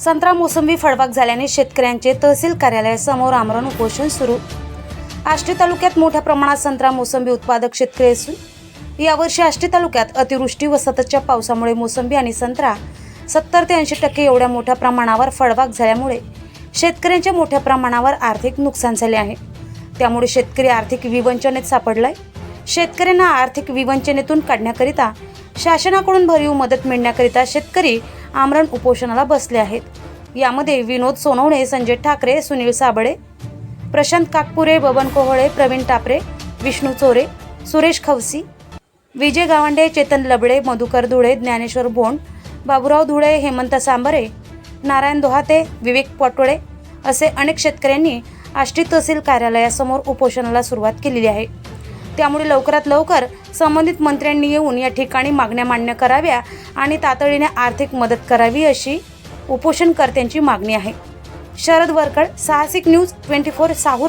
संत्रा मोसंबी फळबाग झाल्याने शेतकऱ्यांचे तहसील कार्यालयासमोर आमरण उपोषण सुरू. आष्टी तालुक्यात मोठ्या प्रमाणात संत्रा मोसंबी उत्पादक शेतकरी असून यावर्षी आष्टी तालुक्यात अतिवृष्टी व सततच्या पावसामुळे मोसंबी आणि संत्रा सत्तर ते ऐंशी टक्के एवढ्या मोठ्या प्रमाणावर फळबाग झाल्यामुळे शेतकऱ्यांच्या मोठ्या प्रमाणावर आर्थिक नुकसान झाले आहे. त्यामुळे शेतकरी आर्थिक विवंचनेत सापडलाय. शेतकऱ्यांना आर्थिक विवंचनेतून काढण्याकरिता शासनाकडून भरीव मदत मिळण्याकरिता शेतकरी आमरण उपोषणाला बसले आहेत. यामध्ये विनोद सोनवणे संजय ठाकरे सुनील साबळे प्रशांत काकपुरे बबन कोहळे प्रवीण टापरे विष्णू चोरे सुरेश खवसी विजय गावंडे चेतन लबडे मधुकर धुळे ज्ञानेश्वर बोंड बाबुराव धुळे हेमंत सांबरे नारायण दोहाते विवेक पटोळे असे अनेक शेतकऱ्यांनी आष्टी तहसील कार्यालयासमोर उपोषणाला सुरुवात केलेली आहे. त्यामुळे लवकरात लवकर संबंधित मंत्र्यांनी येऊन या ठिकाणी मागण्या मान्य कराव्या आणि तातडीने आर्थिक मदत करावी अशी उपोषणकर्त्यांची मागणी आहे. शरद वरकड साहसिक न्यूज ट्वेंटी फोर साहू